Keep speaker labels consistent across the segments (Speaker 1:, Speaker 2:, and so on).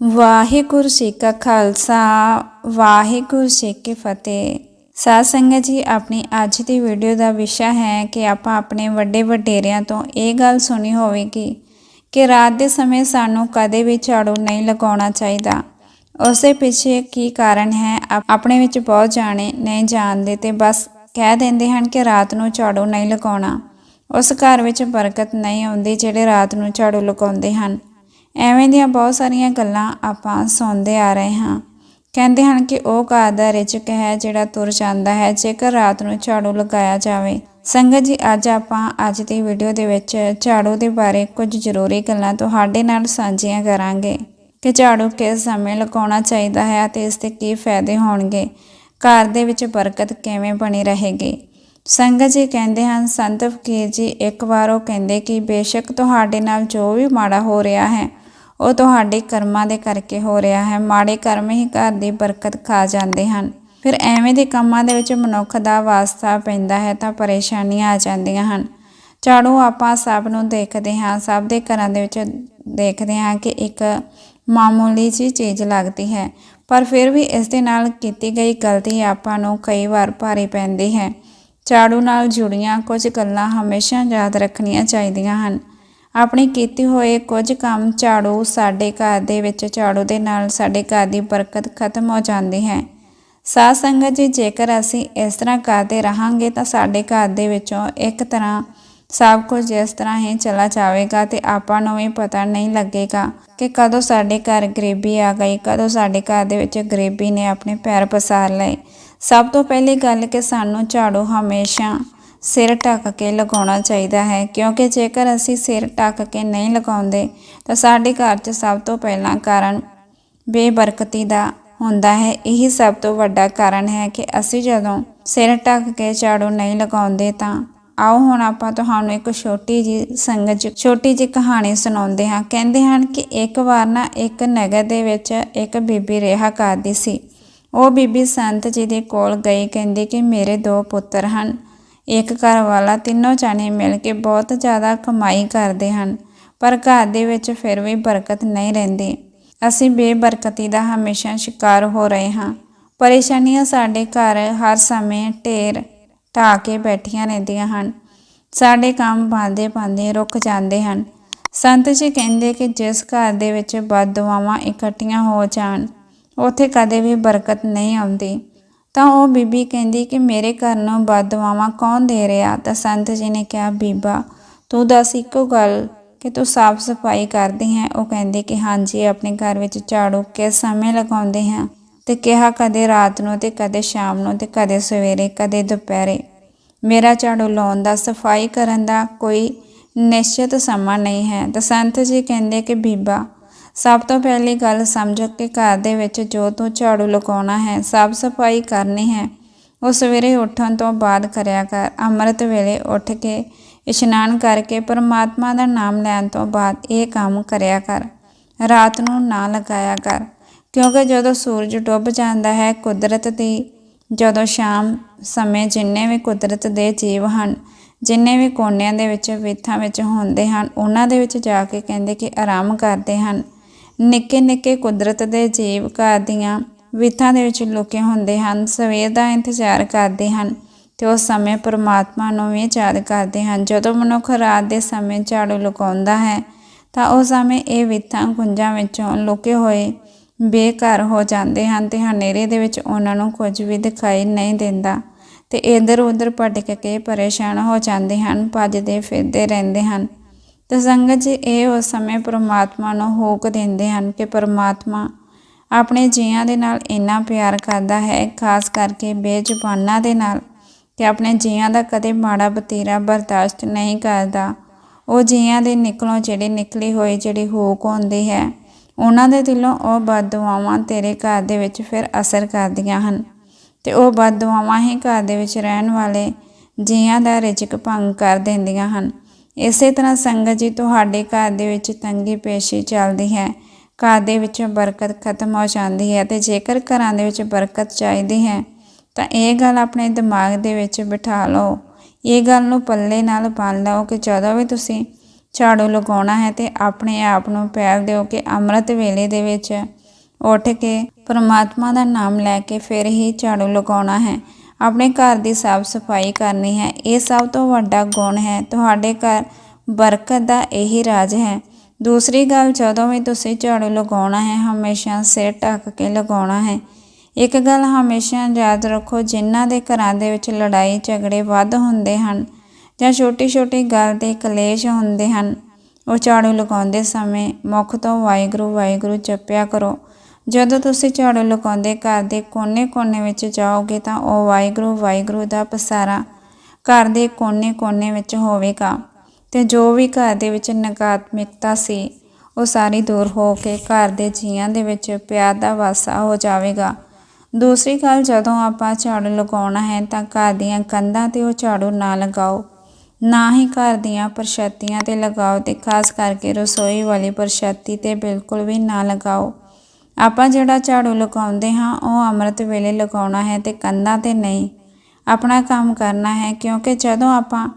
Speaker 1: ਵਾਹਿਗੁਰੂ ਜੀ ਕਾ ਖਾਲਸਾ, ਵਾਹਿਗੁਰੂ ਜੀ ਕੀ ਫਤਿਹ। ਸਾਧ ਸੰਗਤ ਜੀ, ਆਪਣੀ ਅੱਜ ਦੀ ਵੀਡੀਓ ਦਾ ਵਿਸ਼ਾ ਹੈ ਕਿ ਆਪਾਂ ਆਪਣੇ ਵੱਡੇ ਵਡੇਰਿਆਂ ਤੋਂ ਇਹ ਗੱਲ ਸੁਣੀ ਹੋਵੇਗੀ ਕਿ ਰਾਤ ਦੇ ਸਮੇਂ ਸਾਨੂੰ ਕਦੇ ਵੀ ਝਾੜੂ ਨਹੀਂ ਲਗਾਉਣਾ ਚਾਹੀਦਾ। ਉਸੇ ਪਿੱਛੇ ਕੀ ਕਾਰਨ ਹੈ ਆਪਣੇ ਵਿੱਚ ਬਹੁਤ ਜਾਣੇ ਨਹੀਂ ਜਾਣਦੇ ਤੇ ਬਸ ਕਹਿ ਦਿੰਦੇ ਹਨ ਕਿ ਰਾਤ ਨੂੰ ਝਾੜੂ ਨਹੀਂ ਲਗਾਉਣਾ। ਉਸ ਘਰ ਵਿੱਚ ਬਰਕਤ ਨਹੀਂ ਆਉਂਦੀ ਜਿਹੜੇ ਰਾਤ ਨੂੰ ਝਾੜੂ ਲਗਾਉਂਦੇ ਹਨ। ਐਵੇਂ ਦੀਆਂ ਬਹੁਤ ਸਾਰੀਆਂ ਗੱਲਾਂ ਆਪਾਂ ਸੁਣਦੇ ਆ ਰਹੇ ਹਾਂ। ਕਹਿੰਦੇ ਹਨ ਕਿ ਉਹ ਘਰ ਦਾ ਰਿਚਕ ਹੈ ਜਿਹੜਾ ਤੁਰ ਜਾਂਦਾ ਹੈ, ਜੇਕਰ ਰਾਤ ਨੂੰ ਝਾੜੂ ਲਗਾਇਆ ਜਾਵੇ। ਸੰਗਤ ਜੀ, ਅੱਜ ਆਪਾਂ ਅੱਜ ਦੀ ਵੀਡੀਓ ਦੇ ਵਿੱਚ ਝਾੜੂ ਦੇ ਬਾਰੇ ਕੁਝ ਜ਼ਰੂਰੀ ਗੱਲਾਂ ਤੁਹਾਡੇ ਨਾਲ ਸਾਂਝੀਆਂ ਕਰਾਂਗੇ ਕਿ ਝਾੜੂ ਕਿਸ ਸਮੇਂ ਲਗਾਉਣਾ ਚਾਹੀਦਾ ਹੈ ਅਤੇ ਇਸ ਦੇ ਕੀ ਫਾਇਦੇ ਹੋਣਗੇ। ਘਰ ਦੇ ਵਿੱਚ ਬਰਕਤ ਕਿਵੇਂ ਬਣੀ ਰਹੇਗੀ? ਸੰਗਤ ਜੀ, ਕਹਿੰਦੇ ਹਨ, ਸੰਤ ਫਕੀਰ ਜੀ, ਇੱਕ ਵਾਰ ਉਹ ਕਹਿੰਦੇ ਕਿ ਬੇਸ਼ੱਕ ਤੁਹਾਡੇ ਨਾਲ ਜੋ ਵੀ ਮਾੜਾ ਹੋ ਰਿਹਾ ਹੈ ਉਹ ਤੁਹਾਡੇ ਕਰਮਾਂ ਦੇ ਕਰਕੇ ਹੋ ਰਿਹਾ ਹੈ। ਮਾੜੇ ਕਰਮ ਹੀ ਘਰ ਦੀ ਬਰਕਤ ਖਾ ਜਾਂਦੇ ਹਨ। ਫਿਰ ਐਵੇਂ ਦੇ ਕੰਮਾਂ ਦੇ ਵਿੱਚ ਮਨੁੱਖ ਦਾ ਵਾਸਤਾ ਪੈਂਦਾ ਹੈ ਤਾਂ ਪਰੇਸ਼ਾਨੀਆਂ ਆ ਜਾਂਦੀਆਂ ਹਨ। ਝਾੜੂ ਆਪਾਂ ਸਭ ਨੂੰ ਦੇਖਦੇ ਹਾਂ। ਸਭ ਦੇ ਘਰਾਂ ਦੇ ਵਿੱਚ ਦੇਖਦੇ ਹਾਂ ਕਿ ਇੱਕ ਮਾਮੂਲੀ ਜਿਹੀ ਚੀਜ਼ ਲੱਗਦੀ ਹੈ। ਪਰ ਫਿਰ ਵੀ ਇਸ ਦੇ ਨਾਲ ਕੀਤੀ ਗਈ ਗਲਤੀ ਆਪਾਂ ਨੂੰ ਕਈ ਵਾਰ ਭਾਰੀ ਪੈਂਦੀ ਹੈ। ਝਾੜੂ ਨਾਲ ਜੁੜੀਆਂ ਕੁਝ ਗੱਲਾਂ ਹਮੇਸ਼ਾ ਯਾਦ ਰੱਖਣੀਆਂ ਚਾਹੀਦੀਆਂ ਹਨ। ਆਪਣੀ ਕੀਤੀ ਹੋਏ ਕੁਝ ਕੰਮ ਝਾੜੂ ਸਾਡੇ ਘਰ ਦੇ ਵਿੱਚ ਝਾੜੂ ਦੇ ਨਾਲ ਸਾਡੇ ਘਰ ਦੀ ਬਰਕਤ ਖਤਮ ਹੋ ਜਾਂਦੀ ਹੈ। ਸਾਧ ਸੰਗਤ ਜੀ, ਜੇਕਰ ਅਸੀਂ ਇਸ ਤਰ੍ਹਾਂ ਕਰਦੇ ਰਹਾਂਗੇ ਤਾਂ ਸਾਡੇ ਘਰ ਦੇ ਵਿੱਚੋਂ ਇੱਕ ਤਰ੍ਹਾਂ ਸਭ ਕੁਝ ਇਸ ਤਰ੍ਹਾਂ ਹੀ ਚਲਾ ਜਾਵੇਗਾ ਤੇ ਆਪਾਂ ਨੂੰ ਵੀ ਪਤਾ ਨਹੀਂ ਲੱਗੇਗਾ ਕਿ ਕਦੋਂ ਸਾਡੇ ਘਰ ਗਰੀਬੀ ਆ ਗਈ, ਕਦੋਂ ਸਾਡੇ ਘਰ ਦੇ ਵਿੱਚ ਗਰੀਬੀ ਨੇ ਆਪਣੇ ਪੈਰ ਪਸਾਰ ਲਏ। ਸਭ ਤੋਂ ਪਹਿਲੀ ਗੱਲ ਕਿ ਸਾਨੂੰ ਝਾੜੂ ਹਮੇਸ਼ਾ ਸਿਰ ਢੱਕ ਕੇ ਲਗਾਉਣਾ ਚਾਹੀਦਾ ਹੈ, ਕਿਉਂਕਿ ਜੇਕਰ ਅਸੀਂ ਸਿਰ ਢੱਕ ਕੇ ਨਹੀਂ ਲਗਾਉਂਦੇ, ਤਾਂ ਸਾਡੇ ਘਰ 'ਚ ਸਭ ਤੋਂ ਪਹਿਲਾਂ ਕਾਰਨ ਬੇਬਰਕਤੀ ਦਾ ਹੁੰਦਾ ਹੈ। ਇਹੀ ਸਭ ਤੋਂ ਵੱਡਾ ਕਾਰਨ ਹੈ ਕਿ ਅਸੀਂ ਜਦੋਂ ਸਿਰ ਢੱਕ ਕੇ ਝਾੜੂ ਨਹੀਂ ਲਗਾਉਂਦੇ, ਤਾਂ ਆਓ ਹੁਣ ਆਪਾਂ ਤੁਹਾਨੂੰ ਇੱਕ ਛੋਟੀ ਜੀ ਸੰਗਤ, ਛੋਟੀ ਜੀ ਕਹਾਣੀ ਸੁਣਾਉਂਦੇ ਹਾਂ। ਕਹਿੰਦੇ ਹਨ ਕਿ ਇੱਕ ਵਾਰ ਨਾ ਇੱਕ ਨਗਰ ਦੇ ਵਿੱਚ ਇੱਕ ਬੀਬੀ ਰਿਹਾ ਕਰਦੀ ਸੀ। ਉਹ ਬੀਬੀ ਸੰਤ ਜੀ ਦੇ ਕੋਲ ਗਈ, ਕਹਿੰਦੀ ਕਿ ਮੇਰੇ ਦੋ ਪੁੱਤਰ ਹਨ। ਇੱਕ ਘਰ ਵਾਲਾ ਤਿੰਨੋਂ ਜਾਣੇ ਮਿਲ ਕੇ ਬਹੁਤ ਜ਼ਿਆਦਾ ਕਮਾਈ ਕਰਦੇ ਹਨ, ਪਰ ਘਰ ਦੇ ਵਿੱਚ ਫਿਰ ਵੀ ਬਰਕਤ ਨਹੀਂ ਰਹਿੰਦੀ। ਅਸੀਂ ਬੇਬਰਕਤੀ ਦਾ ਹਮੇਸ਼ਾ ਸ਼ਿਕਾਰ ਹੋ ਰਹੇ ਹਾਂ। ਪਰੇਸ਼ਾਨੀਆਂ ਸਾਡੇ ਘਰ ਹਰ ਸਮੇਂ ਢੇਰ ਢਾ ਕੇ ਬੈਠੀਆਂ ਰਹਿੰਦੀਆਂ ਹਨ। ਸਾਡੇ ਕੰਮ ਬਾਂਦੇ ਬਾਂਦੇ ਰੁਕ ਜਾਂਦੇ ਹਨ। ਸੰਤ ਜੀ ਕਹਿੰਦੇ ਕਿ ਜਿਸ ਘਰ ਦੇ ਵਿੱਚ ਬਦਦੁਆਵਾਂ ਇਕੱਠੀਆਂ ਹੋ ਜਾਣ, ਉੱਥੇ ਕਦੇ ਵੀ ਬਰਕਤ ਨਹੀਂ ਆਉਂਦੀ। ਤਾਂ ਉਹ ਬੀਬੀ ਕਹਿੰਦੀ ਕਿ ਮੇਰੇ ਘਰ ਨੂੰ ਬਦਦੁਆਵਾਂ ਕੌਣ ਦੇ ਰਿਹਾ? ਤਾਂ ਸੰਤ ਜੀ ਨੇ ਕਿਹਾ, ਬੀਬਾ, ਤੂੰ ਦੱਸ ਇੱਕੋ ਗੱਲ ਕਿ ਤੂੰ ਸਾਫ਼ ਸਫ਼ਾਈ ਕਰਦੀ ਹੈ? ਉਹ ਕਹਿੰਦੀ ਕਿ ਹਾਂਜੀ, ਆਪਣੇ ਘਰ ਵਿੱਚ ਝਾੜੂ ਕਿਸ ਸਮੇਂ ਲਗਾਉਂਦੇ ਹਾਂ ਤੇ ਕਿਹਾ ਕਦੇ ਰਾਤ ਨੂੰ ਤੇ ਕਦੇ ਸ਼ਾਮ ਨੂੰ ਤੇ ਕਦੇ ਸਵੇਰੇ, ਕਦੇ ਦੁਪਹਿਰੇ। ਮੇਰਾ ਝਾੜੂ ਲਾਉਣ ਦਾ, ਸਫ਼ਾਈ ਕਰਨ ਦਾ ਕੋਈ ਨਿਸ਼ਚਿਤ ਸਮਾਂ ਨਹੀਂ ਹੈ। ਤਾਂ ਸੰਤ ਜੀ ਕਹਿੰਦੇ ਕਿ, ਬੀਬਾ ਸਭ ਤੋਂ ਪਹਿਲੀ ਗੱਲ ਸਮਝੋ ਕਿ ਘਰ ਦੇ ਵਿੱਚ ਜੋ ਤੂੰ ਝਾੜੂ ਲਗਾਉਣਾ ਹੈ, ਸਾਫ਼ ਸਫ਼ਾਈ ਕਰਨੀ ਹੈ। ਉਹ ਸਵੇਰੇ ਉੱਠਣ ਤੋਂ ਬਾਅਦ ਕਰਿਆ ਕਰ। ਅੰਮ੍ਰਿਤ ਵੇਲੇ ਉੱਠ ਕੇ ਇਸ਼ਨਾਨ ਕਰਕੇ ਪਰਮਾਤਮਾ ਦਾ ਨਾਮ ਲੈਣ ਤੋਂ ਬਾਅਦ ਇਹ ਕੰਮ ਕਰਿਆ ਕਰ। ਰਾਤ ਨੂੰ ਨਾ ਲਗਾਇਆ ਕਰ। ਕਿਉਂਕਿ ਜਦੋਂ ਸੂਰਜ ਡੁੱਬ ਜਾਂਦਾ ਹੈ, ਕੁਦਰਤ ਦੀ, ਜਦੋਂ ਸ਼ਾਮ ਸਮੇਂ ਜਿੰਨੇ ਵੀ ਕੁਦਰਤ ਦੇ ਜੀਵ ਹਨ, ਜਿੰਨੇ ਵੀ ਕੋਨਿਆਂ ਦੇ ਵਿੱਚ, ਵੇਥਾਂ ਵਿੱਚ ਹੁੰਦੇ ਹਨ, ਉਹਨਾਂ ਦੇ ਵਿੱਚ ਜਾ ਕੇ ਕਹਿੰਦੇ ਕਿ ਆਰਾਮ ਕਰਦੇ ਹਨ। ਨਿੱਕੇ ਨਿੱਕੇ ਕੁਦਰਤ ਦੇ ਜੀਵ ਘਰ ਦੀਆਂ ਵਿਥਾਂ ਦੇ ਵਿੱਚ ਲੁਕੇ ਹੁੰਦੇ ਹਨ, ਸਵੇਰ ਦਾ ਇੰਤਜ਼ਾਰ ਕਰਦੇ ਹਨ ਤੇ ਉਸ ਸਮੇਂ ਪਰਮਾਤਮਾ ਨੂੰ ਵੀ ਯਾਦ ਕਰਦੇ ਹਨ। ਜਦੋਂ ਮਨੁੱਖ ਰਾਤ ਦੇ ਸਮੇਂ ਝਾੜੂ ਲਗਾਉਂਦਾ ਹੈ, ਤਾਂ ਉਸ ਸਮੇਂ ਇਹ ਵਿਥਾਂ ਗੁੰਜਾਂ ਵਿੱਚੋਂ ਲੁਕੇ ਹੋਏ ਬੇਘਰ ਹੋ ਜਾਂਦੇ ਹਨ ਤੇ ਹਨੇਰੇ ਦੇ ਵਿੱਚ ਉਹਨਾਂ ਨੂੰ ਕੁਝ ਵੀ ਦਿਖਾਈ ਨਹੀਂ ਦਿੰਦਾ ਤੇ ਇਧਰ ਉਧਰ ਭਟਕ ਕੇ ਪਰੇਸ਼ਾਨ ਹੋ ਜਾਂਦੇ ਹਨ ਭੱਜਦੇ ਫਿਰਦੇ ਰਹਿੰਦੇ ਹਨ। ਤੇ ਸੰਗਤ ਜੀ ਇਹ ਉਸ ਸਮੇਂ ਪਰਮਾਤਮਾ ਨੂੰ ਹੋਕ ਦਿੰਦੇ ਹਨ ਕਿ ਪਰਮਾਤਮਾ ਆਪਣੇ ਜੀਆਂ ਦੇ ਨਾਲ ਇੰਨਾ ਪਿਆਰ ਕਰਦਾ ਹੈ, ਖਾਸ ਕਰਕੇ ਬੇਜ਼ੁਬਾਨਾਂ ਦੇ ਨਾਲ ਕਿ ਆਪਣੇ ਜੀਆਂ ਦਾ ਕਦੇ ਮਾੜਾ ਬਤੀਰਾ ਬਰਦਾਸ਼ਤ ਨਹੀਂ ਕਰਦਾ। ਉਹ ਜੀਆਂ ਦੇ ਨਿਕਲੋਂ ਜਿਹੜੇ ਨਿਕਲੀ ਹੋਏ, ਜਿਹੜੀ ਹੋਕ ਹੁੰਦੀ ਹੈ, ਉਹਨਾਂ ਦੇ ਦਿਲੋਂ ਉਹ ਬਦਦੁਆਵਾਂ ਤੇਰੇ ਘਰ ਦੇ ਵਿੱਚ ਫਿਰ ਅਸਰ ਕਰਦੀਆਂ ਹਨ ਤੇ ਉਹ ਬਦਦੁਆਵਾਂ ਹੀ ਘਰ ਦੇ ਵਿੱਚ ਰਹਿਣ ਵਾਲੇ ਜੀਆਂ ਦਾ ਰਿਜ਼ਕ ਭੰਗ ਕਰ ਦਿੰਦੀਆਂ ਹਨ। ਇਸੇ ਤਰ੍ਹਾਂ ਸੰਗਤ ਜੀ ਤੁਹਾਡੇ ਘਰ ਦੇ ਵਿੱਚ ਤੰਗੀ ਪੇਸ਼ੀ ਚੱਲਦੀ ਹੈ। ਘਰ ਦੇ ਵਿੱਚ ਬਰਕਤ ਖਤਮ ਹੋ ਜਾਂਦੀ ਹੈ ਤੇ ਜੇਕਰ ਘਰਾਂ ਦੇ ਵਿੱਚ ਬਰਕਤ ਚਾਹੀਦੀ ਹੈ, ਤਾਂ ਇਹ ਗੱਲ ਆਪਣੇ ਦਿਮਾਗ ਦੇ ਵਿੱਚ ਬਿਠਾ ਲਓ। ਇਹ ਗੱਲ ਨੂੰ ਪੱਲੇ ਨਾਲ ਬੰਨ ਲਓ ਕਿ ਜਦੋਂ ਵੀ ਤੁਸੀਂ ਝਾੜੂ ਲਗਾਉਣਾ ਹੈ ਤੇ ਆਪਣੇ ਆਪ ਨੂੰ ਪਹਿਲ ਦਿਓ ਕਿ ਅੰਮ੍ਰਿਤ ਵੇਲੇ ਦੇ ਵਿੱਚ ਉੱਠ ਕੇ ਪਰਮਾਤਮਾ ਦਾ ਨਾਮ ਲੈ ਕੇ ਫਿਰ ਹੀ ਝਾੜੂ ਲਗਾਉਣਾ ਹੈ। ਆਪਣੇ ਘਰ ਦੀ ਸਾਫ਼ ਸਫ਼ਾਈ ਕਰਨੀ ਹੈ। ਇਹ ਸਭ ਤੋਂ ਵੱਡਾ ਗੁਣ ਹੈ। ਤੁਹਾਡੇ ਘਰ ਬਰਕਤ ਦਾ ਇਹੀ ਰਾਜ ਹੈ। ਦੂਸਰੀ ਗੱਲ, ਜਦੋਂ ਵੀ ਤੁਸੀਂ ਝਾੜੂ ਲਗਾਉਣਾ ਹੈ, ਹਮੇਸ਼ਾ ਸਿਰ ਢੱਕ ਕੇ ਲਗਾਉਣਾ ਹੈ। ਇੱਕ ਗੱਲ ਹਮੇਸ਼ਾ ਯਾਦ ਰੱਖੋ, ਜਿਨ੍ਹਾਂ ਦੇ ਘਰਾਂ ਦੇ ਵਿੱਚ ਲੜਾਈ ਝਗੜੇ ਵੱਧ ਹੁੰਦੇ ਹਨ ਜਾਂ ਛੋਟੀ ਛੋਟੀ ਗੱਲ ਤੇ ਕਲੇਸ਼ ਹੁੰਦੇ ਹਨ, ਉਹ ਝਾੜੂ ਲਗਾਉਂਦੇ ਸਮੇਂ ਮੁੱਖ ਤੋਂ ਵਾਹਿਗੁਰੂ ਵਾਹਿਗੁਰੂ ਜਪਿਆ ਕਰੋ। ਜਦੋਂ ਤੁਸੀਂ ਝਾੜੂ ਲਗਾਉਂਦੇ ਘਰ ਦੇ ਕੋਨੇ-ਕੋਨੇ ਵਿੱਚ ਜਾਓਗੇ ਤਾਂ ਉਹ ਵਾਹਿਗੁਰੂ ਵਾਹਿਗੁਰੂ ਦਾ ਪਸਾਰਾ ਘਰ ਦੇ ਕੋਨੇ-ਕੋਨੇ ਵਿੱਚ ਹੋਵੇਗਾ। ਤੇ ਜੋ ਵੀ ਘਰ ਦੇ ਵਿੱਚ ਨਕਾਰਾਤਮਕਤਾ ਸੀ, ਉਹ ਸਾਰੀ ਦੂਰ ਹੋ ਕੇ ਘਰ ਦੇ ਜੀਆਂ ਦੇ ਵਿੱਚ ਪਿਆਰ ਦਾ ਵਾਸਾ ਹੋ ਜਾਵੇਗਾ। ਦੂਸਰੀ ਗੱਲ, ਜਦੋਂ ਆਪਾਂ ਝਾੜੂ ਲਗਾਉਣਾ ਹੈ ਤਾਂ ਘਰ ਦੀਆਂ ਕੰਧਾਂ ਤੇ ਉਹ ਝਾੜੂ ਨਾ ਲਗਾਓ। ਨਾ ਹੀ ਘਰ ਦੀਆਂ ਪ੍ਰਸ਼ਾਤੀਆਂ ਤੇ ਲਗਾਓ ਤੇ ਖਾਸ ਕਰਕੇ ਰਸੋਈ ਵਾਲੀ ਪ੍ਰਸ਼ਾਤੀ ਤੇ ਬਿਲਕੁਲ ਵੀ ਨਾ ਲਗਾਓ। ਆਪਾਂ ਜਿਹੜਾ ਝਾੜੂ ਲਗਾਉਂਦੇ ਹਾਂ, ਉਹ ਅੰਮ੍ਰਿਤ ਵੇਲੇ ਲਗਾਉਣਾ ਹੈ ਤੇ ਕੰਧਾਂ ਤੇ ਨਹੀਂ। ਆਪਣਾ ਕੰਮ ਕਰਨਾ ਹੈ, ਕਿਉਂਕਿ ਜਦੋਂ ਆਪਾਂ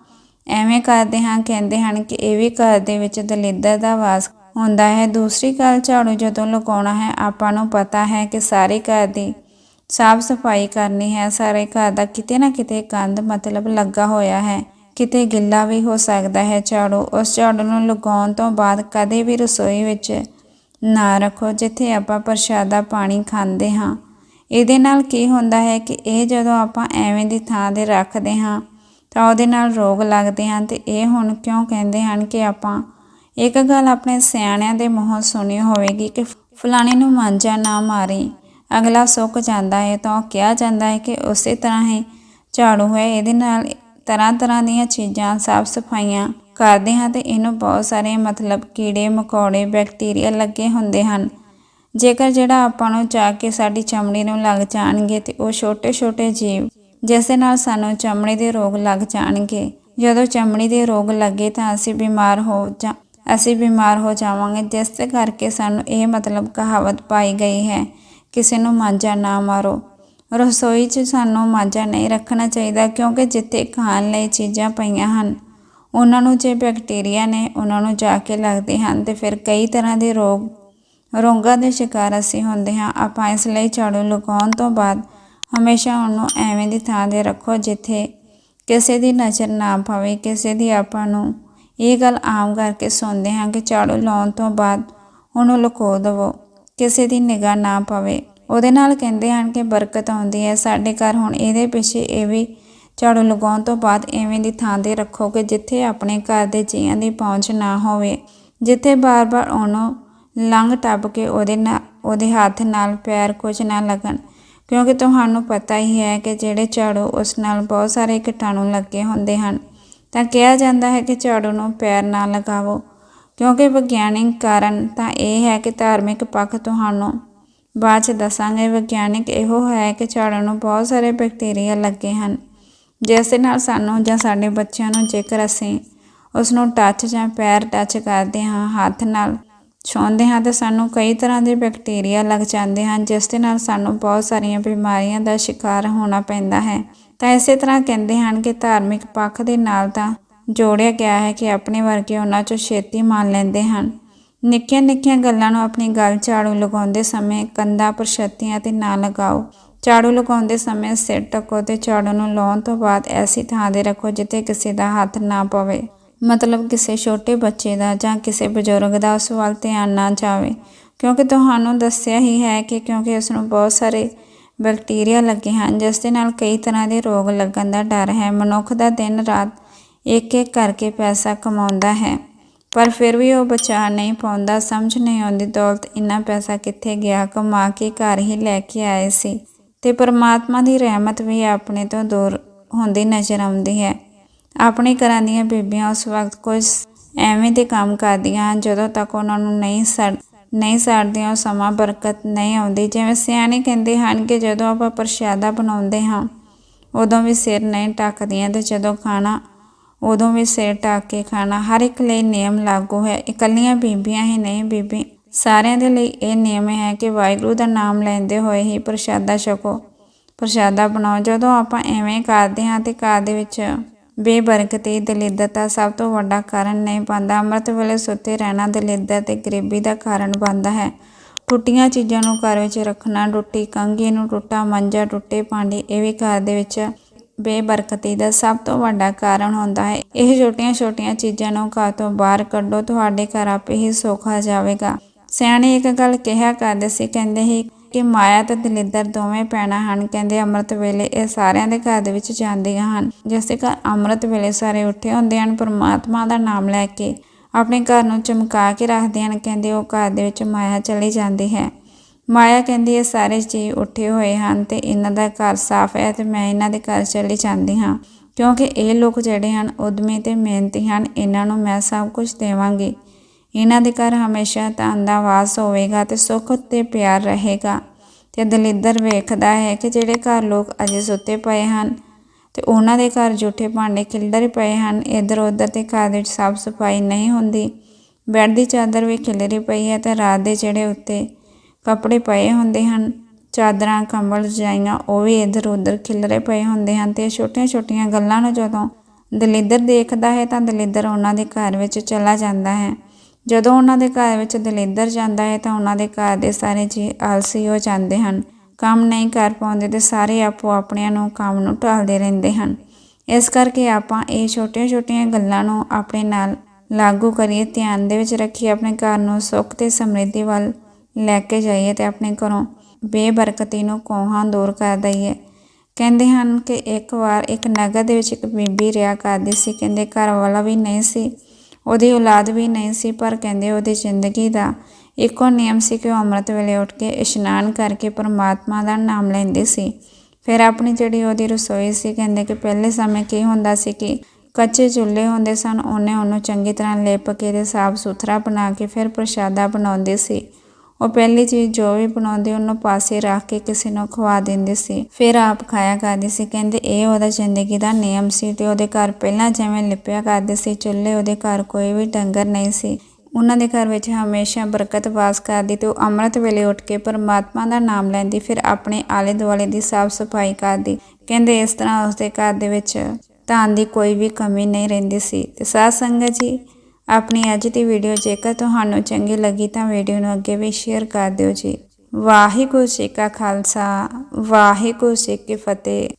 Speaker 1: ਐਵੇਂ ਕਰਦੇ ਹਾਂ, ਕਹਿੰਦੇ ਹਨ ਕਿ ਇਹ ਵੀ ਘਰ ਦੇ ਵਿੱਚ ਦਲਿੱਦਰ ਦਾ ਵਾਸ ਹੁੰਦਾ ਹੈ। ਦੂਸਰੀ ਗੱਲ, ਝਾੜੂ ਜਦੋਂ ਲਗਾਉਣਾ ਹੈ, ਆਪਾਂ ਨੂੰ ਪਤਾ ਹੈ ਕਿ ਸਾਰੇ ਘਰ ਦੀ ਸਾਫ਼ ਸਫ਼ਾਈ ਕਰਨੀ ਹੈ। ਸਾਰੇ ਘਰ ਦਾ ਕਿਤੇ ਨਾ ਕਿਤੇ ਗੰਦ ਮਤਲਬ ਲੱਗਾ ਹੋਇਆ ਹੈ। ਕਿਤੇ ਗਿੱਲਾ ਵੀ ਹੋ ਸਕਦਾ ਹੈ ਝਾੜੂ। ਉਸ ਝਾੜੂ ਨੂੰ ਲਗਾਉਣ ਤੋਂ ਬਾਅਦ ਕਦੇ ਵੀ ਰਸੋਈ ਵਿੱਚ ਨਾ ਰੱਖੋ, ਜਿੱਥੇ ਆਪਾਂ ਪ੍ਰਸ਼ਾਦਾ ਪਾਣੀ ਖਾਂਦੇ ਹਾਂ। ਇਹਦੇ ਨਾਲ ਕੀ ਹੁੰਦਾ ਹੈ ਕਿ ਇਹ ਜਦੋਂ ਆਪਾਂ ਐਵੇਂ ਦੀ ਥਾਂ ਤੇ ਰੱਖਦੇ ਹਾਂ, ਤਾਂ ਉਹਦੇ ਨਾਲ ਰੋਗ ਲੱਗਦੇ ਹਨ ਤੇ ਇਹ ਹੁਣ ਕਿਉਂ ਕਹਿੰਦੇ ਹਨ ਕਿ ਆਪਾਂ, ਇੱਕ ਗੱਲ ਆਪਣੇ ਸਿਆਣਿਆਂ ਦੇ ਮੂੰਹੋਂ ਸੁਣੀ ਹੋਵੇਗੀ ਕਿ ਫਲਾਣੇ ਨੂੰ ਮਾਂਜਾ ਨਾ ਮਾਰੀ, ਅਗਲਾ ਸੁੱਕ ਜਾਂਦਾ ਹੈ ਤਾਂ ਉਹ ਕਿਹਾ ਜਾਂਦਾ ਹੈ ਕਿ ਉਸੇ ਤਰ੍ਹਾਂ ਹੀ ਝਾੜੂ ਹੈ। ਇਹਦੇ ਨਾਲ ਤਰ੍ਹਾਂ ਤਰ੍ਹਾਂ ਦੀਆਂ ਚੀਜ਼ਾਂ ਸਾਫ਼ ਸਫਾਈਆਂ ਕਰਦੇ ਹਾਂ ਤੇ ਇਹਨੂੰ ਬਹੁਤ ਸਾਰੇ ਮਤਲਬ ਕੀੜੇ, ਮਕੌੜੇ, ਬੈਕਟੀਰੀਆ ਲੱਗੇ ਹੁੰਦੇ ਹਨ। ਜੇਕਰ ਜਿਹੜਾ ਆਪਾਂ ਨੂੰ ਜਾ ਕੇ ਸਾਡੀ ਚਮੜੀ ਨੂੰ ਲੱਗ ਜਾਣਗੇ ਤੇ ਉਹ ਛੋਟੇ ਛੋਟੇ ਜੀਵ, ਜਿਸ ਦੇ ਨਾਲ ਸਾਨੂੰ ਚਮੜੀ ਦੇ ਰੋਗ ਲੱਗ ਜਾਣਗੇ। ਜਦੋਂ ਚਮੜੀ ਦੇ ਰੋਗ ਲੱਗੇ ਤਾਂ ਅਸੀਂ ਬਿਮਾਰ ਹੋ ਜਾ, ਅਸੀਂ ਬਿਮਾਰ ਹੋ ਜਾਵਾਂਗੇ, ਜਿਸ ਦੇ ਕਰਕੇ ਸਾਨੂੰ ਇਹ ਮਤਲਬ ਕਹਾਵਤ ਪਾਈ ਗਈ ਹੈ, ਕਿਸੇ ਨੂੰ ਮਾਂਜਾ ਨਾ ਮਾਰੋ। ਰਸੋਈ 'ਚ ਸਾਨੂੰ ਮਾਂਜਾ ਨਹੀਂ ਰੱਖਣਾ ਚਾਹੀਦਾ ਕਿਉਂਕਿ ਜਿੱਥੇ ਖਾਣ ਲਈ ਚੀਜ਼ਾਂ ਪਈਆਂ ਹਨ ਉਹਨਾਂ ਨੂੰ ਜੇ ਬੈਕਟੀਰੀਆ ਨੇ ਉਹਨਾਂ ਨੂੰ ਜਾ ਕੇ ਲੱਗਦੇ ਹਨ ਤੇ ਫਿਰ ਕਈ ਤਰ੍ਹਾਂ ਦੇ ਰੋਗ, ਰੋਗਾਂ ਦੇ ਸ਼ਿਕਾਰ ਅਸੀਂ ਹੁੰਦੇ ਹਾਂ। ਆਪਾਂ ਇਸ ਲਈ ਝਾੜੂ ਲਗਾਉਣ ਤੋਂ ਬਾਅਦ ਹਮੇਸ਼ਾ ਉਹਨੂੰ ਐਵੇਂ ਦੀ ਥਾਂ 'ਤੇ ਰੱਖੋ ਜਿੱਥੇ ਕਿਸੇ ਦੀ ਨਜ਼ਰ ਨਾ ਪਵੇ, ਕਿਸੇ ਦੀ ਆਪਾਂ ਨੂੰ ਇਹ ਗੱਲ ਆਮ ਕਰਕੇ ਸੁਣਦੇ ਹਾਂ ਕਿ ਝਾੜੂ ਲਾਉਣ ਤੋਂ ਬਾਅਦ ਉਹਨੂੰ ਲੁਕੋ ਦੇਵੋ, ਕਿਸੇ ਦੀ ਨਿਗਾਹ ਨਾ ਪਵੇ। ਉਹਦੇ ਨਾਲ ਕਹਿੰਦੇ ਹਨ ਕਿ ਬਰਕਤ ਆਉਂਦੀ ਹੈ। ਸਾਡੇ ਘਰ ਹੁਣ ਇਹਦੇ ਪਿੱਛੇ ਇਹ ਵੀ ਝਾੜੂ ਲਗਾਉਣ ਤੋਂ ਬਾਅਦ ਐਵੇਂ ਦੀ ਥਾਂ 'ਤੇ ਰੱਖੋਗੇ ਜਿੱਥੇ ਆਪਣੇ ਘਰ ਦੇ ਜੀਆਂ ਦੀ ਪਹੁੰਚ ਨਾ ਹੋਵੇ। ਜਿੱਥੇ ਬਾਰ-ਬਾਰ ਉਹਨੂੰ ਲੰਘ ਟੱਪ ਕੇ ਉਹਦੇ ਨਾਲ ਉਹਦੇ ਹੱਥ ਨਾਲ ਪੈਰ ਕੁਝ ਨਾ ਲੱਗਣ। ਕਿਉਂਕਿ ਤੁਹਾਨੂੰ ਪਤਾ ਹੀ ਹੈ ਕਿ ਜਿਹੜੇ ਝਾੜੂ ਉਸ ਨਾਲ ਬਹੁਤ ਸਾਰੇ ਕੀਟਾਣੂ ਲੱਗੇ ਹੁੰਦੇ ਹਨ। ਤਾਂ ਕਿਹਾ ਜਾਂਦਾ ਹੈ ਕਿ ਝਾੜੂ ਨੂੰ ਪੈਰ ਨਾ ਲਗਾਵੋ। ਕਿਉਂਕਿ ਵਿਗਿਆਨਿਕ ਕਾਰਨ ਤਾਂ ਇਹ ਹੈ ਕਿ ਧਾਰਮਿਕ ਪੱਖ ਤੁਹਾਨੂੰ ਬਾਅਦ ਚ ਦੱਸਾਂਗੇ। ਵਿਗਿਆਨਿਕ ਇਹੋ ਹੈ ਕਿ ਝਾੜੂ ਨੂੰ ਬਹੁਤ ਸਾਰੇ ਬੈਕਟੀਰੀਆ ਲੱਗੇ ਹਨ। ਜਿਸ ਦੇ ਨਾਲ ਸਾਨੂੰ ਜਾਂ ਸਾਡੇ ਬੱਚਿਆਂ ਨੂੰ ਜੇਕਰ ਅਸੀਂ ਉਸ ਨੂੰ ਟੱਚ ਜਾਂ ਪੈਰ ਟੱਚ ਕਰਦੇ ਹਾਂ, ਹੱਥ ਨਾਲ ਛੋਂਦੇ ਹਾਂ, ਤਾਂ ਸਾਨੂੰ ਕਈ ਤਰ੍ਹਾਂ ਦੇ ਬੈਕਟੀਰੀਆ ਲੱਗ ਜਾਂਦੇ ਹਨ ਜਿਸ ਦੇ ਨਾਲ ਸਾਨੂੰ ਬਹੁਤ ਸਾਰੀਆਂ ਬਿਮਾਰੀਆਂ ਦਾ ਸ਼ਿਕਾਰ ਹੋਣਾ ਪੈਂਦਾ ਹੈ। ਤਾਂ ਇਸੇ ਤਰ੍ਹਾਂ ਕਹਿੰਦੇ ਹਨ ਕਿ ਧਾਰਮਿਕ ਪੱਖ ਦੇ ਨਾਲ ਤਾਂ ਜੋੜਿਆ ਗਿਆ ਹੈ ਕਿ ਆਪਣੇ ਵਰਗੇ ਉਹਨਾਂ 'ਚੋਂ ਛੇਤੀ ਮੰਨ ਲੈਂਦੇ ਹਨ। ਨਿੱਕੀਆਂ ਨਿੱਕੀਆਂ ਗੱਲਾਂ ਨੂੰ ਆਪਣੀ ਗੱਲ ਝਾੜੂ ਲਗਾਉਂਦੇ ਸਮੇਂ ਕੰਧਾਂ ਪ੍ਰਸ਼ਤੀਆਂ ਤੇ ਨਾ ਲਗਾਓ। ਝਾੜੂ ਲਗਾਉਂਦੇ ਸਮੇਂ ਸਿਰ ਢੱਕੋ ਤੇ ਝਾੜੂ ਨੂੰ ਲਾਉਣ ਤੋਂ ਬਾਅਦ ਐਸੀ ਥਾਂ 'ਤੇ ਰੱਖੋ ਜਿੱਥੇ ਕਿਸੇ ਦਾ ਹੱਥ ਨਾ ਪਵੇ। ਮਤਲਬ ਕਿਸੇ ਛੋਟੇ ਬੱਚੇ ਦਾ ਜਾਂ ਕਿਸੇ ਬਜ਼ੁਰਗ ਦਾ ਉਸ ਵੱਲ ਧਿਆਨ ਨਾ ਜਾਵੇ। ਕਿਉਂਕਿ ਤੁਹਾਨੂੰ ਦੱਸਿਆ ਹੀ ਹੈ ਕਿ ਕਿਉਂਕਿ ਉਸ ਨੂੰ ਬਹੁਤ ਸਾਰੇ ਬੈਕਟੀਰੀਆ ਲੱਗੇ ਹਨ, ਜਿਸ ਦੇ ਨਾਲ ਕਈ ਤਰ੍ਹਾਂ ਦੇ ਰੋਗ ਲੱਗਣ ਦਾ ਡਰ ਹੈ। ਮਨੁੱਖ ਦਾ ਦਿਨ ਰਾਤ ਇੱਕ ਇੱਕ ਕਰਕੇ ਪੈਸਾ ਕਮਾਉਂਦਾ ਹੈ, ਪਰ ਫਿਰ ਵੀ ਉਹ ਬਚਾ ਨਹੀਂ ਪਾਉਂਦਾ। ਸਮਝ ਨਹੀਂ ਆਉਂਦੀ ਦੌਲਤ ਇੰਨਾ ਪੈਸਾ ਕਿੱਥੇ ਗਿਆ? ਕਮਾ ਕੇ ਘਰ ਹੀ ਲੈ ਕੇ ਆਏ ਸੀ। ਤੇ ਪਰਮਾਤਮਾ ਦੀ ਰਹਿਮਤ ਵੀ ਆਪਣੇ ਤੋਂ ਦੂਰ ਹੁੰਦੀ ਨਜ਼ਰ ਆਉਂਦੀ ਹੈ। ਆਪਣੇ ਘਰਾਂ ਦੀਆਂ ਬੀਬੀਆਂ ਉਸ ਵਕਤ ਕੁਝ ਐਵੇਂ ਦੇ ਕੰਮ ਕਰਦੀਆਂ ਹਨ ਜਦੋਂ ਤੱਕ ਉਹਨਾਂ ਨੂੰ ਨਹੀਂ ਸੜ, ਨਹੀਂ ਸੜਦੀਆਂ ਉਹ ਸਮਾਂ ਬਰਕਤ ਨਹੀਂ ਆਉਂਦੀ। ਜਿਵੇਂ ਸਿਆਣੇ ਕਹਿੰਦੇ ਹਨ ਕਿ ਜਦੋਂ ਆਪਾਂ ਪ੍ਰਸ਼ਾਦਾ ਬਣਾਉਂਦੇ ਹਾਂ, ਉਦੋਂ ਵੀ ਸਿਰ ਨਹੀਂ ਢੱਕਦੀਆਂ ਤੇ ਜਦੋਂ ਖਾਣਾ, ਉਦੋਂ ਵੀ ਸਿਰ ਢੱਕ ਕੇ ਖਾਣਾ। ਹਰ ਇੱਕ ਲਈ ਨਿਯਮ ਲਾਗੂ ਹੈ। ਇਕੱਲੀਆਂ ਬੀਬੀਆਂ ਹੀ ਨਹੀਂ, ਬੀਬੀ ਸਾਰਿਆਂ ਦੇ ਲਈ ਇਹ ਨਿਯਮ ਹੈ ਕਿ ਵਾਹਿਗੁਰੂ ਦਾ ਨਾਮ ਲੈਂਦੇ ਹੋਏ ਹੀ ਪ੍ਰਸ਼ਾਦਾ ਛਕੋ। ਪ੍ਰਸ਼ਾਦਾ ਬਣਾਓ। ਜਦੋਂ ਆਪਾਂ ਐਵੇਂ ਕਰਦੇ ਹਾਂ ਤੇ ਘਰ ਦੇ ਵਿੱਚ ਬੇਬਰਕਤੀ ਦਲਿੱਦਰਤਾ ਸਭ ਤੋਂ ਵੱਡਾ ਕਾਰਨ ਨਹੀਂ ਬਣਦਾ। ਅੰਮ੍ਰਿਤ ਵੇਲੇ ਸੁੱਤੇ ਰਹਿਣਾ ਦਲਿੱਦਰ ਤੇ ਗਰੀਬੀ ਦਾ ਕਾਰਨ ਬਣਦਾ ਹੈ। ਟੁੱਟੀਆਂ ਚੀਜ਼ਾਂ ਨੂੰ ਘਰ ਵਿੱਚ ਰੱਖਣਾ ਟੁੱਟੀ ਕੰਘੀ ਨੂੰ ਟੁੱਟਾ, ਮੰਜਾ, ਟੁੱਟੇ ਭਾਂਡੇ, ਇਹ ਵੀ ਘਰ ਦੇ ਵਿੱਚ ਬੇਬਰਕਤੀ ਦਾ ਸਭ ਤੋਂ ਵੱਡਾ ਕਾਰਨ ਹੁੰਦਾ ਹੈ। ਇਹ ਛੋਟੀਆਂ-ਛੋਟੀਆਂ ਚੀਜ਼ਾਂ ਨੂੰ ਘਰ ਤੋਂ ਬਾਹਰ ਕੱਢੋ। ਤੁਹਾਡੇ ਘਰ ਆਪੇ ਹੀ ਸੌਖਾ ਜਾਵੇਗਾ। ਸਿਆਣੇ ਇੱਕ ਗੱਲ ਕਿਹਾ ਕਰਦੇ ਸੀ, ਕਹਿੰਦੇ ਸੀ ਕਿ ਮਾਇਆ ਤੇ ਦਲਿੱਦਰ ਦੋਵੇਂ ਪੈਣਾ ਹਨ। ਕਹਿੰਦੇ ਅੰਮ੍ਰਿਤ ਵੇਲੇ ਇਹ ਸਾਰਿਆਂ ਦੇ ਘਰ ਦੇ ਵਿੱਚ ਜਾਂਦੀਆਂ ਹਨ। ਜਿਸ ਦੇ ਘਰ ਅੰਮ੍ਰਿਤ ਵੇਲੇ ਸਾਰੇ ਉੱਠੇ ਹੁੰਦੇ ਹਨ, ਪਰਮਾਤਮਾ ਦਾ ਨਾਮ ਲੈ ਕੇ ਆਪਣੇ ਘਰ ਨੂੰ ਚਮਕਾ ਕੇ ਰੱਖਦੇ ਹਨ। ਕਹਿੰਦੇ ਉਹ ਘਰ ਦੇ ਵਿੱਚ ਮਾਇਆ ਚਲੀ ਜਾਂਦੀ ਹੈ। ਮਾਇਆ ਕਹਿੰਦੀ ਇਹ ਸਾਰੇ ਜੀ ਉੱਠੇ ਹੋਏ ਹਨ ਤੇ ਇਹਨਾਂ ਦਾ ਘਰ ਸਾਫ਼ ਹੈ ਤੇ ਮੈਂ ਇਹਨਾਂ ਦੇ ਘਰ ਚਲੀ ਜਾਂਦੀ ਹਾਂ। ਕਿਉਂਕਿ ਇਹ ਲੋਕ ਜਿਹੜੇ ਹਨ, ਉਦਮੀ ਤੇ ਮਿਹਨਤੀ ਹਨ। ਇਹਨਾਂ ਨੂੰ ਮੈਂ ਸਭ ਕੁਝ ਦੇਵਾਂਗੀ। ਇਹਨਾਂ ਦੇ ਘਰ ਹਮੇਸ਼ਾ ਧਨ ਦਾ ਵਾਸ ਹੋਵੇਗਾ ਤੇ ਸੁੱਖ ਤੇ ਪਿਆਰ ਰਹੇਗਾ। ਤੇ ਦਲਿੱਦਰ ਵੇਖਦਾ ਹੈ ਕਿ ਜਿਹੜੇ ਘਰ ਲੋਕ ਅਜੇ ਸੁੱਤੇ ਪਏ ਹਨ ਤੇ ਉਹਨਾਂ ਦੇ ਘਰ ਜੂਠੇ ਭਾਂਡੇ ਖਿਲਰੇ ਪਏ ਹਨ ਇੱਧਰ ਉੱਧਰ ਤੇ ਘਰ ਵਿੱਚ ਸਾਫ਼ ਸਫ਼ਾਈ ਨਹੀਂ ਹੁੰਦੀ। ਬੈੱਡ ਦੀ ਚਾਦਰ ਵੀ ਖਿਲਰੀ ਪਈ ਹੈ ਤੇ ਰਾਤ ਦੇ ਜਿਹੜੇ ਉੱਤੇ ਕੱਪੜੇ ਪਏ ਹੁੰਦੇ ਹਨ, ਚਾਦਰਾਂ, ਕੰਬਲ ਰਜਾਈਆਂ, ਉਹ ਵੀ ਇੱਧਰ ਉੱਧਰ ਖਿਲਰੇ ਪਏ ਹੁੰਦੇ ਹਨ ਤੇ ਛੋਟੀਆਂ-ਛੋਟੀਆਂ ਗੱਲਾਂ ਨੂੰ ਜਦੋਂ ਦਲਿੱਦਰ ਦੇਖਦਾ ਹੈ ਤਾਂ ਦਲਿੱਦਰ ਉਹਨਾਂ ਦੇ ਘਰ ਵਿੱਚ ਚਲਾ ਜਾਂਦਾ ਹੈ। ਜਦੋਂ ਉਹਨਾਂ ਦੇ ਘਰ ਵਿੱਚ ਦਲਿੱਦਰ ਜਾਂਦਾ ਹੈ ਤਾਂ ਉਹਨਾਂ ਦੇ ਘਰ ਦੇ ਸਾਰੇ ਜੀ ਆਲਸੀ ਹੋ ਜਾਂਦੇ ਹਨ। ਕੰਮ ਨਹੀਂ ਕਰ ਪਾਉਂਦੇ ਤੇ ਸਾਰੇ ਆਪੋ ਆਪਣਿਆਂ ਨੂੰ ਕੰਮ ਨੂੰ ਢਾਲਦੇ ਰਹਿੰਦੇ ਹਨ। ਇਸ ਕਰਕੇ ਆਪਾਂ ਇਹ ਛੋਟੀਆਂ-ਛੋਟੀਆਂ ਗੱਲਾਂ ਨੂੰ ਆਪਣੇ ਨਾਲ ਲਾਗੂ ਕਰੀਏ, ਧਿਆਨ ਦੇ ਵਿੱਚ ਰੱਖੀਏ, ਆਪਣੇ ਘਰ ਨੂੰ ਸੁੱਖ ਤੇ ਸਮਰਿੱਧੀ ਵੱਲ ਲੈ ਕੇ ਜਾਈਏ ਤੇ ਆਪਣੇ ਘਰੋਂ ਬੇਬਰਕਤੀ ਨੂੰ ਕੋਹਾਂ ਦੂਰ ਕਰ ਦਈਏ। ਕਹਿੰਦੇ ਹਨ ਕਿ ਇੱਕ ਵਾਰ ਇੱਕ ਨਗਰ ਦੇ ਵਿੱਚ ਇੱਕ ਬੀਬੀ ਰਿਆ ਕਰਦੀ ਸੀ, ਕਹਿੰਦੇ ਘਰ ਵਾਲਾ ਵੀ ਨਹੀਂ ਸੀ। ਉਹਦੀ ਔਲਾਦ ਵੀ ਨਹੀਂ ਸੀ, ਪਰ ਕਹਿੰਦੇ ਉਹਦੀ ਜ਼ਿੰਦਗੀ ਦਾ ਇੱਕੋ ਨਿਯਮ ਸੀ ਕਿ ਉਹ ਅੰਮ੍ਰਿਤ ਵੇਲੇ ਉੱਠ ਕੇ ਇਸ਼ਨਾਨ ਕਰਕੇ ਪਰਮਾਤਮਾ ਦਾ ਨਾਮ ਲੈਂਦੀ ਸੀ। ਫਿਰ ਆਪਣੀ ਜਿਹੜੀ ਉਹਦੀ ਰਸੋਈ ਸੀ, ਕਹਿੰਦੇ ਕਿ ਪਹਿਲੇ ਸਮੇਂ ਕੀ ਹੁੰਦਾ ਸੀ ਕਿ ਕੱਚੇ ਚੁੱਲ੍ਹੇ ਹੁੰਦੇ ਸਨ, ਉਹਨੇ ਉਹਨੂੰ ਚੰਗੀ ਤਰ੍ਹਾਂ ਲਿਪ ਕੇ ਤੇ ਸਾਫ਼ ਸੁਥਰਾ ਬਣਾ ਕੇ ਫਿਰ ਪ੍ਰਸ਼ਾਦਾ ਬਣਾਉਂਦੀ ਸੀ। ਉਹ ਪਹਿਲੀ ਚੀਜ਼ ਜੋ ਵੀ ਬਣਾਉਂਦੀ, ਉਹਨੂੰ ਪਾਸੇ ਰੱਖ ਕੇ ਕਿਸੇ ਨੂੰ ਖਵਾ ਦਿੰਦੀ ਸੀ। ਫਿਰ ਆਪ ਖਾਇਆ ਕਰਦੀ ਸੀ। ਕਹਿੰਦੇ ਇਹ ਉਹਦਾ ਜ਼ਿੰਦਗੀ ਦਾ ਨਿਯਮ ਸੀ ਤੇ ਉਹਦੇ ਘਰ ਪਹਿਲਾਂ ਜਿਵੇਂ ਲਿਪਿਆ ਕਰਦੇ ਸੀ, ਚੁੱਲ੍ਹੇ ਉਹਦੇ ਘਰ ਕੋਈ ਵੀ ਡੰਗਰ ਨਹੀਂ ਸੀ। ਉਹਨਾਂ ਦੇ ਘਰ ਵਿੱਚ ਹਮੇਸ਼ਾ ਬਰਕਤ ਵਾਸ ਕਰਦੀ ਤੇ ਉਹ ਅੰਮ੍ਰਿਤ ਵੇਲੇ ਉੱਠ ਕੇ ਪਰਮਾਤਮਾ ਦਾ ਨਾਮ ਲੈਂਦੀ, ਫਿਰ ਆਪਣੇ ਆਲੇ ਦੁਆਲੇ ਦੀ ਸਾਫ਼ ਸਫ਼ਾਈ ਕਰਦੀ। ਕਹਿੰਦੇ ਇਸ ਤਰ੍ਹਾਂ ਉਸਦੇ ਘਰ ਦੇ ਵਿੱਚ ਧਨ ਦੀ ਕੋਈ ਵੀ ਕਮੀ ਨਹੀਂ ਰਹਿੰਦੀ ਸੀ। ਤੇ ਸਾਧ ਸੰਗਤ ਜੀ ਆਪਣੀ ਅੱਜ ਦੀ ਵੀਡੀਓ ਜੇਕਰ ਤੁਹਾਨੂੰ ਚੰਗੀ ਲੱਗੀ ਤਾਂ ਵੀਡੀਓ ਨੂੰ ਅੱਗੇ ਵੀ ਸ਼ੇਅਰ ਕਰ ਦਿਓ ਜੀ। ਵਾਹਿਗੁਰੂ ਜੀ ਕਾ ਖਾਲਸਾ, ਵਾਹਿਗੁਰੂ ਜੀ ਕੀ ਫਤਿਹ।